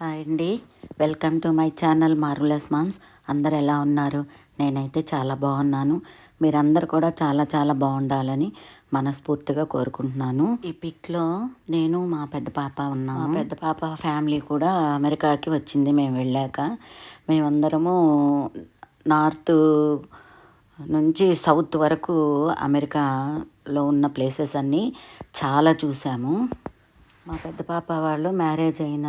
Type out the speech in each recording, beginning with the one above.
Hi అండి. Welcome to my channel marvelous moms. అందరు ఎలా ఉన్నారు? నేనైతే చాలా బాగున్నాను. మీరందరు కూడా చాలా చాలా బాగుండాలని మనస్ఫూర్తిగా కోరుకుంటున్నాను. ఈ పిక్లో నేను మా పెద్ద పాప ఉన్నాము. మా పెద్ద పాప ఫ్యామిలీ కూడా అమెరికాకి వచ్చింది మేము వెళ్ళాక. మేమందరము నార్త్ నుంచి సౌత్ వరకు అమెరికాలో ఉన్న ప్లేసెస్ అన్నీ చాలా చూసాము. మా పెద్ద పాప వాళ్ళు మ్యారేజ్ అయిన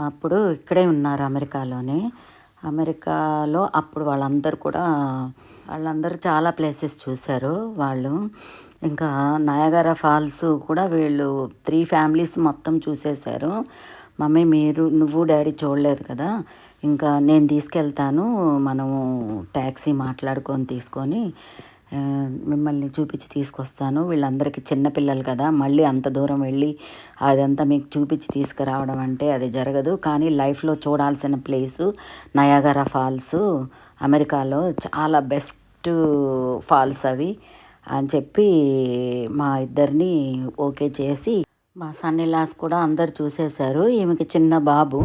అప్పుడు ఇక్కడే ఉన్నారు అమెరికాలోనే. అమెరికాలో అప్పుడు వాళ్ళందరూ కూడా వాళ్ళందరూ చాలా ప్లేసెస్ చూశారు వాళ్ళు. ఇంకా నయగారా ఫాల్స్ కూడా వీళ్ళు త్రీ ఫ్యామిలీస్ మొత్తం చూసేశారు. మమ్మీ మీరు నువ్వు డాడీ చూడలేదు కదా. ఇంకా నేను తీసుకెళ్తాను మనము ట్యాక్సీ మాట్లాడుకొని తీసుకొని మిమ్మల్ని చూపించి తీసుకొస్తాను. వీళ్ళందరికీ చిన్నపిల్లలు కదా. మళ్ళీ అంత దూరం వెళ్ళి అదంతా మీకు చూపించి తీసుకురావడం అంటే అది జరగదు. కానీ లైఫ్లో చూడాల్సిన ప్లేసు నయాగరా ఫాల్స్. అమెరికాలో చాలా బెస్ట్ ఫాల్స్ అవి అని చెప్పి మా ఇద్దరిని ఓకే చేసి మా సన్నిలాస్ కూడా అందరు చూసేశారు. ఈమెకి చిన్న బాబు.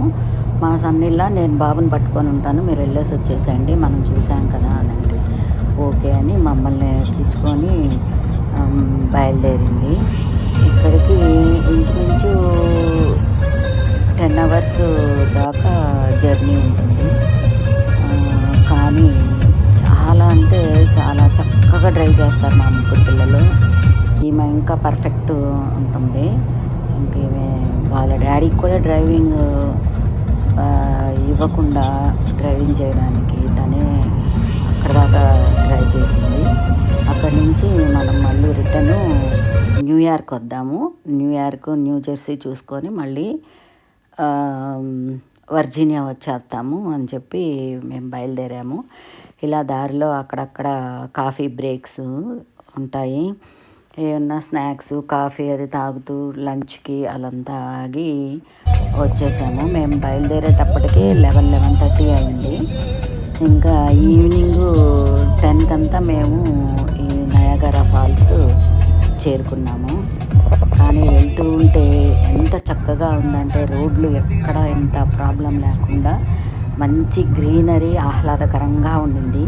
మా సన్నిలా నేను బాబుని పట్టుకొని ఉంటాను. మీరు వెళ్ళేసి వచ్చేసేయండి. మనం చూసాం కదా అని అంటే. ఓకే అని మమ్మల్ని ఎక్కించుకొని బయలుదేరింది. ఇక్కడికి ఇంచుమించు టెన్ అవర్స్ దాకా జర్నీ ఉంటుంది. కానీ చాలా అంటే చాలా చక్కగా డ్రైవ్ చేస్తారు మా ముగ్గురు పిల్లలు. ఈమె ఇంకా పర్ఫెక్ట్ ఉంటుంది. ఇంక వాళ్ళ డాడీకి కూడా డ్రైవింగ్ ఇవ్వకుండా డ్రైవింగ్ చేయడానికి తనే అక్కడ దాకా నుంచి మనం మళ్ళీ రిటర్న్ న్యూయార్క్ వద్దాము. న్యూయార్క్ న్యూ జెర్సీ చూసుకొని మళ్ళీ వర్జీనియా వచ్చేస్తాము అని చెప్పి మేము బయలుదేరాము. ఇలా దారిలో అక్కడక్కడ కాఫీ బ్రేక్స్ ఉంటాయి. ఏమన్నా స్నాక్స్ కాఫీ అది తాగుతూ లంచ్కి అలంతా ఆగి వచ్చేసాము. మేము బయలుదేరేటప్పటికి లెవెన్ లెవెన్ థర్టీ అయింది. ఇంకా ఈవినింగ్ టెన్కి అంతా మేము నయాగరా ఫాల్స్ చేరుకున్నాము. కానీ వెళ్తూ ఉంటే ఎంత చక్కగా ఉందంటే రోడ్లు ఎక్కడ ఎంత ప్రాబ్లం లేకుండా మంచి గ్రీనరీ ఆహ్లాదకరంగా ఉండింది.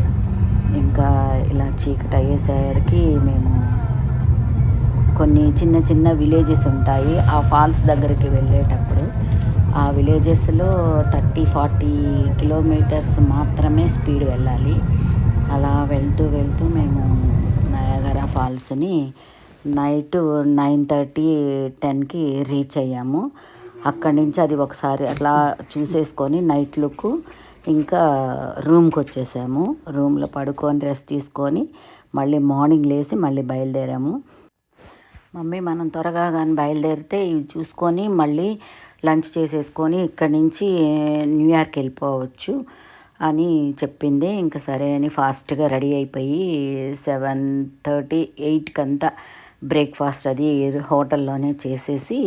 ఇంకా ఇలా చీకటి అయ్యేసరికి మేము కొన్ని చిన్న చిన్న విలేజెస్ ఉంటాయి. ఆ ఫాల్స్ దగ్గరికి వెళ్ళేటప్పుడు ఆ విలేజెస్లో థర్టీ ఫార్టీ కిలోమీటర్స్ మాత్రమే స్పీడ్ వెళ్ళాలి. అలా వెళ్తూ వెళ్తూ మేము ఫాల్స్ని నైట్ నైన్ థర్టీ టెన్కి రీచ్ అయ్యాము. అక్కడి నుంచి అది ఒకసారి అట్లా చూసేసుకొని నైట్ లుక్ ఇంకా రూమ్కి వచ్చేసాము. రూమ్లో పడుకొని రెస్ట్ తీసుకొని మళ్ళీ మార్నింగ్ లేచి మళ్ళీ బయలుదేరాము. మమ్మీ మనం త్వరగా కానీ బయలుదేరితే ఇవి చూసుకొని మళ్ళీ లంచ్ చేసేసుకొని ఇక్కడి నుంచి న్యూయార్క్ వెళ్ళిపోవచ్చు. అని చెప్పింది. ఇంకా సరే అని ఫాస్ట్గా రెడీ అయిపోయి సెవెన్ థర్టీ ఎయిట్కి అంతా బ్రేక్ఫాస్ట్ అది హోటల్లోనే చేసేసి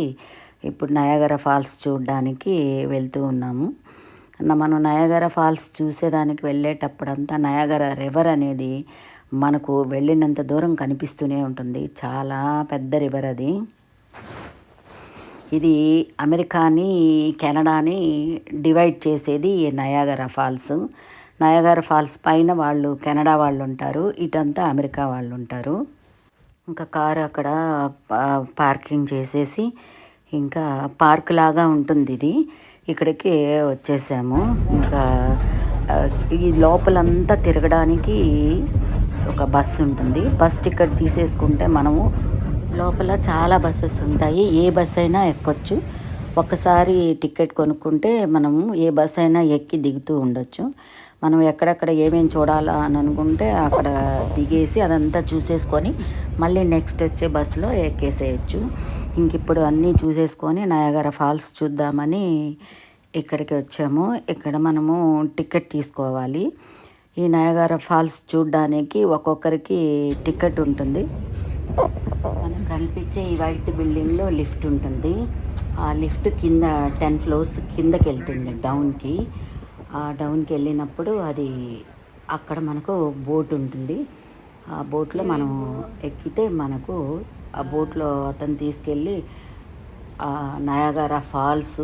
ఇప్పుడు నయాగర ఫాల్స్ చూడడానికి వెళ్తూ ఉన్నాము. మనం నయాగర ఫాల్స్ చూసేదానికి వెళ్ళేటప్పుడంతా నయాగర రివర్ అనేది మనకు వెళ్ళినంత దూరం కనిపిస్తూనే ఉంటుంది. చాలా పెద్ద రివర్ అది. ఇది అమెరికాని కెనడాని డివైడ్ చేసేది ఈ నయాగరా ఫాల్స్. నయాగరా ఫాల్స్ పైన వాళ్ళు కెనడా వాళ్ళు ఉంటారు ఇటంతా అమెరికా వాళ్ళు ఉంటారు. ఇంకా కారు అక్కడ పార్కింగ్ చేసేసి ఇంకా పార్క్ లాగా ఉంటుంది ఇది. ఇక్కడికి వచ్చేసాము. ఇంకా ఈ లోపలంతా తిరగడానికి ఒక బస్సు ఉంటుంది. బస్ టికెట్ తీసేసుకుంటే మనము లోపల చాలా బస్సెస్ ఉంటాయి. ఏ బస్ అయినా ఎక్కొచ్చు. ఒక్కసారి టికెట్ కొనుక్కుంటే మనము ఏ బస్ అయినా ఎక్కి దిగుతూ ఉండొచ్చు. మనం ఎక్కడెక్కడ ఏమేమి చూడాలా అని అనుకుంటే అక్కడ దిగేసి అదంతా చూసేసుకొని మళ్ళీ నెక్స్ట్ వచ్చే బస్సులో ఎక్కేసేయచ్చు. ఇంక ఇప్పుడు అన్నీ చూసేసుకొని నయాగర ఫాల్స్ చూద్దామని ఇక్కడికి వచ్చాము. ఇక్కడ మనము టికెట్ తీసుకోవాలి. ఈ నయాగర ఫాల్స్ చూడడానికి ఒక్కొక్కరికి టికెట్ ఉంటుంది. కనిపించే ఈ వైట్ బిల్డింగ్లో లిఫ్ట్ ఉంటుంది. ఆ లిఫ్ట్ కింద టెన్ ఫ్లోర్స్ కిందకి వెళ్తుంది డౌన్కి. ఆ డౌన్కి వెళ్ళినప్పుడు అది అక్కడ మనకు బోట్ ఉంటుంది. ఆ బోట్లో మనం ఎక్కితే మనకు ఆ బోట్లో అతను తీసుకెళ్ళి ఆ ఫాల్స్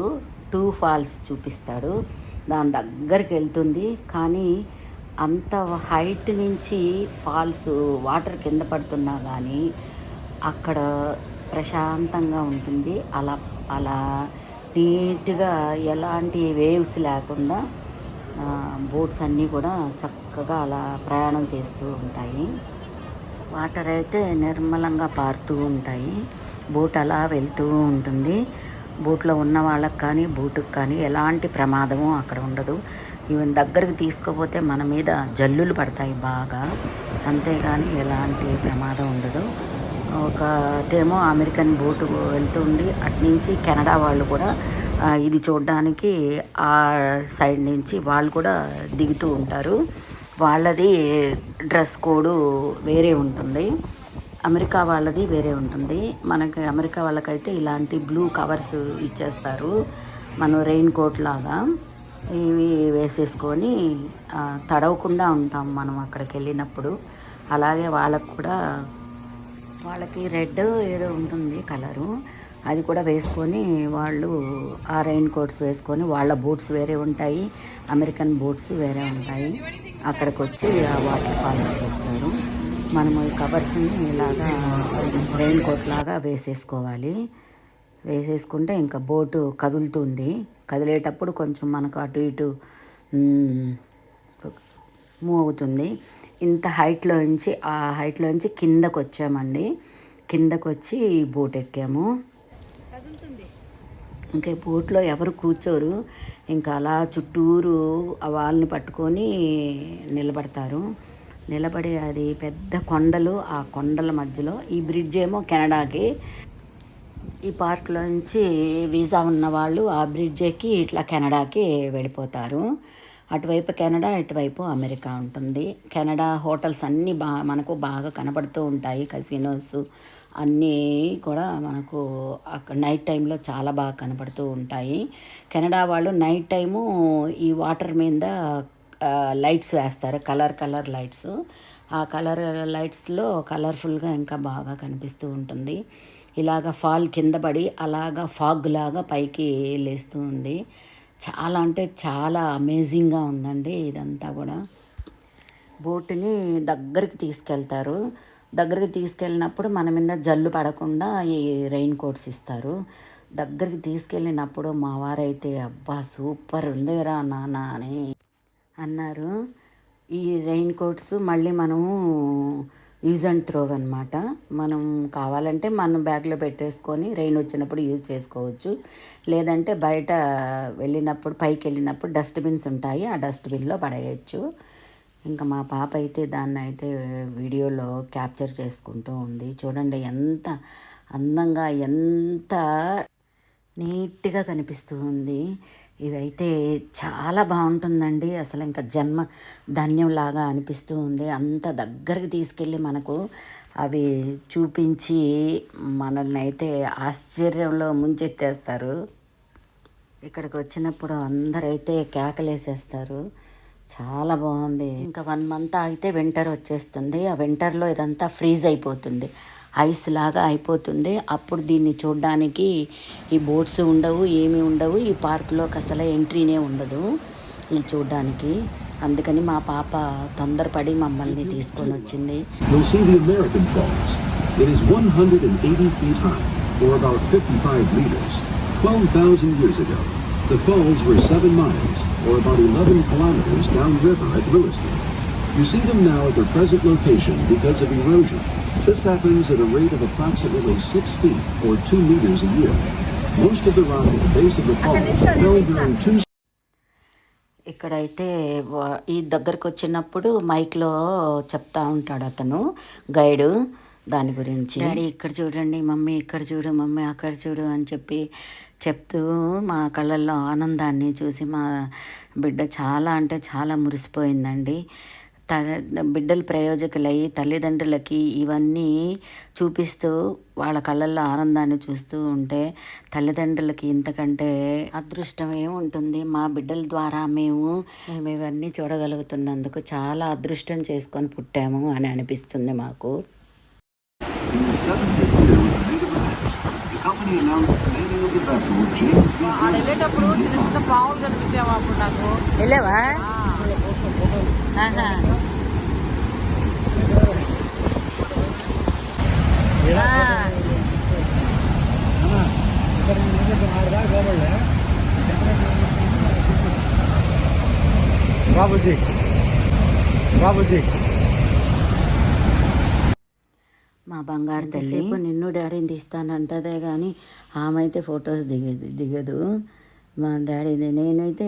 టూ ఫాల్స్ చూపిస్తాడు. దాని దగ్గరికి వెళ్తుంది. కానీ అంత హైట్ నుంచి ఫాల్స్ వాటర్ కింద పడుతున్నా కానీ అక్కడ ప్రశాంతంగా ఉంటుంది. అలా అలా నీట్గా ఎలాంటి వేవ్స్ లేకుండా బోట్స్ అన్నీ కూడా చక్కగా అలా ప్రయాణం చేస్తూ ఉంటాయి. వాటర్ అయితే నిర్మలంగా పారుతూ ఉంటాయి. బోట్ అలా వెళ్తూ ఉంటుంది. బోట్లో ఉన్న వాళ్ళకి కానీ బోటుకు కానీ ఎలాంటి ప్రమాదము అక్కడ ఉండదు. ఈవెన్ దగ్గరికి తీసుకోపోతే మన మీద జల్లులు పడతాయి బాగా. అంతేగాని ఎలాంటి ప్రమాదం ఉండదు. ఒకటేమో అమెరికన్ బోటు వెళ్తుండి అట్నుంచి కెనడా వాళ్ళు కూడా ఇది చూడడానికి ఆ సైడ్ నుంచి వాళ్ళు కూడా దిగుతూ ఉంటారు. వాళ్ళది డ్రెస్ కోడ్ వేరే ఉంటుంది. అమెరికా వాళ్ళది వేరే ఉంటుంది. మనకి అమెరికా వాళ్ళకైతే ఇలాంటి బ్లూ కవర్స్ ఇచ్చేస్తారు. మనం రెయిన్ కోట్ లాగా ఇవి వేసేసుకొని తడవకుండా ఉంటాం మనం అక్కడికి వెళ్ళినప్పుడు. అలాగే వాళ్ళకు కూడా వాళ్ళకి రెడ్ ఏదో ఉంటుంది కలరు. అది కూడా వేసుకొని వాళ్ళు ఆ రెయిన్ కోట్స్ వేసుకొని వాళ్ళ బూట్స్ వేరే ఉంటాయి. అమెరికన్ బూట్స్ వేరే ఉంటాయి. అక్కడికి వచ్చి ఆ వాటర్ ఫాల్స్ చూస్తారు. మనము ఈ కవర్స్ని ఇలాగా రెయిన్ కోట్ లాగా వేసేసుకోవాలి. వేసేసుకుంటే ఇంకా బోటు కదులుతుంది. కదిలేటప్పుడు కొంచెం మనకు అటు ఇటు మూవ్ అవుతుంది. ఇంత హైట్లో నుంచి ఆ హైట్లో నుంచి కిందకు వచ్చామండి కిందకు వచ్చి బోట్ ఎక్కాము. ఇంకా బోట్లో ఎవరు కూర్చోరు ఇంకా అలా చుట్టూరు వాళ్ళని పట్టుకొని నిలబడతారు. నిలబడి అది పెద్ద కొండలు ఆ కొండల మధ్యలో ఈ బ్రిడ్జ్ ఏమో కెనడాకి. ఈ పార్క్లో నుంచి వీసా ఉన్న వాళ్ళు ఆ బ్రిడ్జ్ ఎక్కి ఇట్లా కెనడాకి వెళ్ళిపోతారు. అటువైపు కెనడా ఇటువైపు అమెరికా ఉంటుంది. కెనడా హోటల్స్ అన్నీ బా మనకు బాగా కనబడుతూ ఉంటాయి. కసినోస్ అన్నీ కూడా మనకు అక్కడ నైట్ టైంలో చాలా బాగా కనబడుతూ ఉంటాయి. కెనడా వాళ్ళు నైట్ టైము ఈ వాటర్ మీద లైట్స్ వేస్తారు. కలర్ కలర్ లైట్స్ ఆ కలర్ లైట్స్లో కలర్ఫుల్గా ఇంకా బాగా కనిపిస్తూ ఉంటుంది. ఇలాగ ఫాల్ కింద పడి అలాగా ఫాగ్ లాగా పైకి లేస్తూ ఉంది. చాలా అంటే చాలా అమేజింగ్గా ఉందండి ఇదంతా కూడా. బోటుని దగ్గరికి తీసుకెళ్తారు. దగ్గరికి తీసుకెళ్ళినప్పుడు మన మీద జల్లు పడకుండా ఈ రెయిన్ కోట్స్ ఇస్తారు. దగ్గరికి తీసుకెళ్ళినప్పుడు మా వారైతే అబ్బా సూపర్ ఉందిరా నాన్న అని అన్నారు. ఈ రెయిన్ కోట్స్ మళ్ళీ మనము యూజ్ అండ్ త్రో అనమాట మనం కావాలంటే మనం బ్యాగ్లో పెట్టేసుకొని రెయిన్ వచ్చినప్పుడు యూజ్ చేసుకోవచ్చు. లేదంటే బయట వెళ్ళినప్పుడు పైకి వెళ్ళినప్పుడు డస్ట్బిన్స్ ఉంటాయి ఆ డస్ట్బిన్లో పడేయచ్చు. ఇంకా మా పాప అయితే దాన్ని అయితే వీడియోలో క్యాప్చర్ చేసుకుంటూ ఉంది. చూడండి ఎంత అందంగా ఎంత నీట్గా కనిపిస్తూ ఉంది ఇవైతే చాలా బాగుంటుందండి. అసలు ఇంకా జన్మ ధన్యంలాగా అనిపిస్తూ ఉంది. అంత దగ్గరికి తీసుకెళ్ళి మనకు అవి చూపించి మనల్ని అయితే ఆశ్చర్యంలో ముంచెత్తేస్తారు. ఇక్కడికి వచ్చినప్పుడు అందరైతే కేకలేసేస్తారు. చాలా బాగుంది. ఇంకా వన్ మంత్ ఆగితే వింటర్ వచ్చేస్తుంది. ఆ వింటర్లో ఇదంతా ఫ్రీజ్ అయిపోతుంది. ఐస్ లాగా అయిపోతుంది అప్పుడు దీన్ని చూడడానికి ఈ బోట్స్ ఉండవు ఏమీ ఉండవు ఈ పార్కులోకి అసలు ఎంట్రీనే ఉండదు ఇది చూడడానికి అందుకని మా పాప తొందరపడి మమ్మల్ని తీసుకొని వచ్చింది the Falls. It is 180 feet high, or about 55 meters. 12,000 years ago, the falls were 7 miles, or about 11 kilometers downriver at Lewiston. You see them now at their present location because of erosion. This happens at a rate of approximately 6 feet, or 2 meters a year. Most of the rock at the base of the falls fell during two ఇక్కడైతే ఈ దగ్గరకు వచ్చినప్పుడు మైక్లో చెప్తా ఉంటాడు అతను guide దాని గురించి. డాడీ ఇక్కడ చూడండి మమ్మీ ఇక్కడ చూడు మమ్మీ అక్కడ చూడు అని చెప్పి చెప్తూ మా కళ్ళల్లో ఆనందాన్ని చూసి మా బిడ్డ చాలా అంటే చాలా మురిసిపోయిందండి. త బిడ్డలు ప్రయోజకులయ్యి తల్లిదండ్రులకి ఇవన్నీ చూపిస్తూ వాళ్ళ కళ్ళల్లో ఆనందాన్ని చూస్తూ ఉంటే తల్లిదండ్రులకి ఇంతకంటే అదృష్టం ఏముంటుంది మా బిడ్డల ద్వారా మేము మేము ఇవన్నీ చూడగలుగుతున్నందుకు చాలా అదృష్టం చేసుకొని పుట్టాము అని అనిపిస్తుంది మాకు. వెళ్ళావా. బాబుజీ. బాబుజీ. మా బంగారు తల్లి నిన్ను డాడీని తీస్తానంటదే కానీ ఆమె అయితే ఫొటోస్ దిగదు దిగదు. మా డాడీది నేనైతే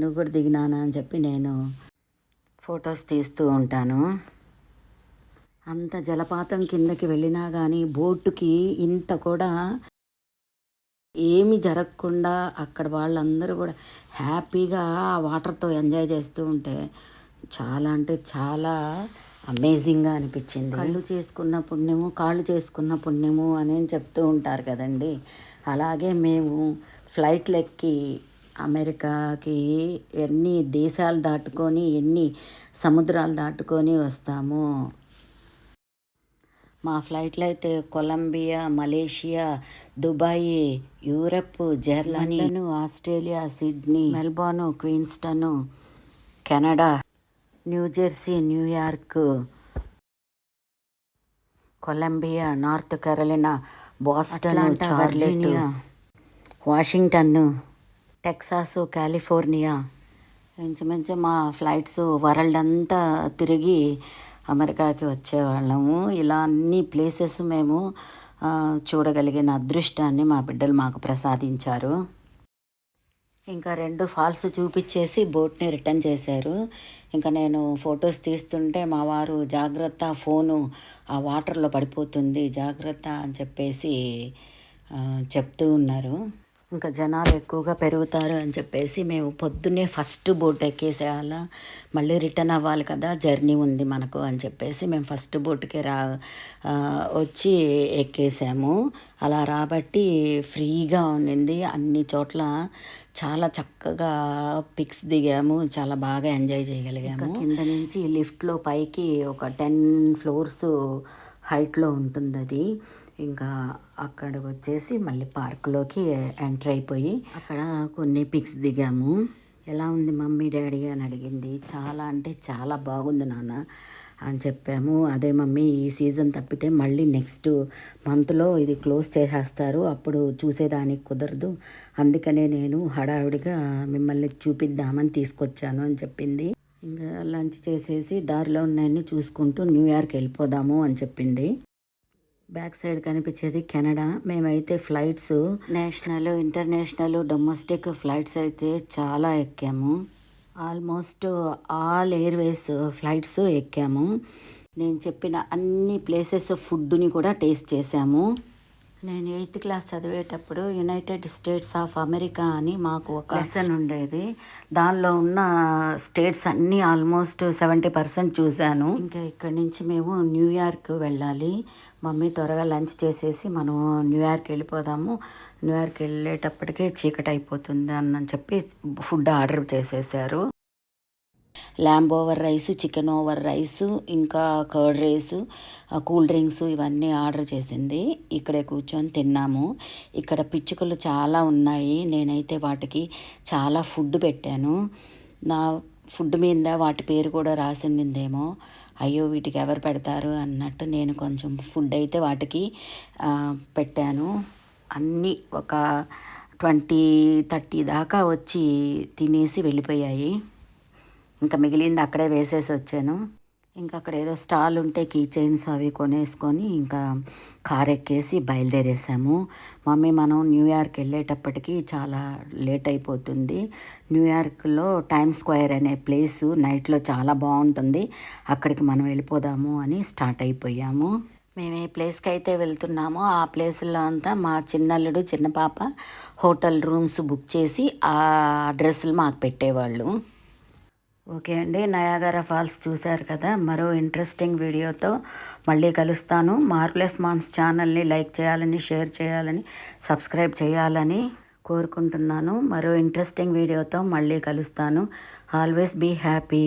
నువ్వు కూడా దిగినానా అని చెప్పి నేను ఫొటోస్ తీస్తూ ఉంటాను. అంత జలపాతం కిందకి వెళ్ళినా కానీ బోటుకి ఇంత కూడా ఏమి జరగకుండా అక్కడ వాళ్ళందరూ కూడా హ్యాపీగా ఆ వాటర్తో ఎంజాయ్ చేస్తూ ఉంటే చాలా అంటే చాలా అమేజింగ్గా అనిపించింది. కళ్ళు చేసుకున్న పుణ్యము కాళ్ళు చేసుకున్న పుణ్యము అని చెప్తూ ఉంటారు కదండి. అలాగే మేము ఫ్లైట్లు ఎక్కి అమెరికాకి ఎన్ని దేశాలు దాటుకొని ఎన్ని సముద్రాలు దాటుకొని వస్తాము? మా ఫ్లైట్లో అయితే Colombia Malaysia Dubai Europe Germany Australia Sydney Melbourne Queenstown Canada New Jersey New York Columbia North Carolina Boston Charlotte Washington Texas California ఇంచుమించు మా ఫ్లైట్స్ వరల్డ్ అంతా తిరిగి అమెరికాకి వచ్చేవాళ్ళము. ఇలా అన్ని ప్లేసెస్ మేము చూడగలిగిన అదృష్టాన్ని మా బిడ్డలు మాకు ప్రసాదించారు. ఇంకా రెండు ఫాల్స్ చూపించేసి బోట్ని రిటర్న్ చేశారు. ఇంకా నేను ఫొటోస్ తీస్తుంటే మా వారు జాగ్రత్త ఫోను ఆ వాటర్లో పడిపోతుంది జాగ్రత్త అని చెప్పేసి చెప్తూ ఉన్నారు. ఇంకా జనాలు ఎక్కువగా పెరుగుతారు అని చెప్పేసి మేము పొద్దున్నే ఫస్ట్ బోట్ ఎక్కేసేయాల. మళ్ళీ రిటర్న్ అవ్వాలి కదా జర్నీ ఉంది మనకు అని చెప్పేసి మేము ఫస్ట్ బోట్కి రా వచ్చి ఎక్కేసాము. అలా రాబట్టి ఫ్రీగా ఉండింది. అన్ని చోట్ల చాలా చక్కగా పిక్స్ దిగాము. చాలా బాగా ఎంజాయ్ చేయగలిగాము. కింద నుంచి లిఫ్ట్లో పైకి ఒక టెన్ ఫ్లోర్స్ హైట్లో ఉంటుంది అది ఇంకా అక్కడికి వచ్చేసి మళ్ళీ పార్కులోకి ఎంటర్ అయిపోయి అక్కడ కొన్ని పిక్స్ దిగాము. ఎలా ఉంది మమ్మీ డాడీ అని అడిగింది. చాలా అంటే చాలా బాగుంది నాన్న అని చెప్పాము. అదే మమ్మీ ఈ సీజన్ తప్పితే మళ్ళీ నెక్స్ట్ మంత్లో ఇది క్లోజ్ చేసేస్తారు. అప్పుడు చూసేదానికి కుదరదు. అందుకనే నేను హడావిడిగా మిమ్మల్ని చూపిద్దామని తీసుకొచ్చాను అని చెప్పింది. ఇంకా లంచ్ చేసేసి దారిలో ఉన్నాయని చూసుకుంటూ న్యూ న్యూయార్క్ వెళ్ళిపోదాము అని చెప్పింది. బ్యాక్ సైడ్ కనిపించేది కెనడా. మేమైతే flights national international domestic flights అయితే చాలా ఎక్కాము. ఆల్మోస్ట్ ఆల్ ఎయిర్వేస్ ఫ్లైట్స్ ఎక్కాము. నేను చెప్పిన అన్ని ప్లేసెస్ ఫుడ్ని కూడా టేస్ట్ చేశాము నేను ఎయిత్ క్లాస్ చదివేటప్పుడు యునైటెడ్ స్టేట్స్ ఆఫ్ అమెరికా అని మాకు ఒక లెసన్ ఉండేది. దానిలో ఉన్న స్టేట్స్ అన్నీ ఆల్మోస్ట్ సెవెంటీ పర్సెంట్ చూశాను. ఇంకా ఇక్కడి నుంచి మేము న్యూయార్క్ వెళ్ళాలి. మమ్మీ త్వరగా లంచ్ చేసేసి మనం న్యూయార్క్ వెళ్ళిపోదాము. న్యూయార్క్ వెళ్ళేటప్పటికే చీకటి అయిపోతుంది అని చెప్పి ఫుడ్ ఆర్డర్ చేసేసారు. Lamb over rice chicken over rice ఇంకా కర్డ్ రైస్ కూల్ డ్రింక్స్ ఇవన్నీ ఆర్డర్ చేసింది. ఇక్కడే కూర్చొని తిన్నాము. ఇక్కడ పిచ్చుకలు చాలా ఉన్నాయి. నేనైతే వాటికి చాలా ఫుడ్ పెట్టాను. నా ఫుడ్ మీద వాటి పేరు కూడా రాసి ఉండిందేమో. అయ్యో వీటికి ఎవరు పెడతారు అన్నట్టు నేను కొంచెం ఫుడ్ అయితే వాటికి పెట్టాను. అన్నీ ఒక ట్వంటీ థర్టీ దాకా వచ్చి తినేసి వెళ్ళిపోయాయి. ఇంకా మిగిలింది అక్కడే వేసేసి వచ్చాను. ఇంకా అక్కడ ఏదో స్టాల్ ఉంటే కీ చైన్స్ అవి కొనేసుకొని ఇంకా కార్ ఎక్కేసి బయలుదేరేసాము. మమ్మీ మనం న్యూయార్క్ వెళ్ళేటప్పటికి చాలా లేట్ అయిపోతుంది. న్యూయార్క్లో టైమ్ స్క్వేర్ అనే ప్లేస్ నైట్లో చాలా బాగుంటుంది. అక్కడికి మనం వెళ్ళిపోదాము అని స్టార్ట్ అయిపోయాము. మేము ఏ ప్లేస్కి అయితే వెళ్తున్నామో ఆ ప్లేస్లో అంతా మా చిన్నల్లుడు చిన్న పాప హోటల్ రూమ్స్ బుక్ చేసి ఆ అడ్రస్లు మాకు పెట్టేవాళ్ళు. ఓకే అండి. నయాగరా ఫాల్స్ చూశారు కదా మరో ఇంట్రెస్టింగ్ వీడియోతో మళ్ళీ కలుస్తాను. మార్లెస్ మామ్స్ ఛానల్ని లైక్ చేయాలని షేర్ చేయాలని సబ్స్క్రైబ్ చేయాలని కోరుకుంటున్నాను. మరో ఇంట్రెస్టింగ్ వీడియోతో మళ్ళీ కలుస్తాను. Always be happy.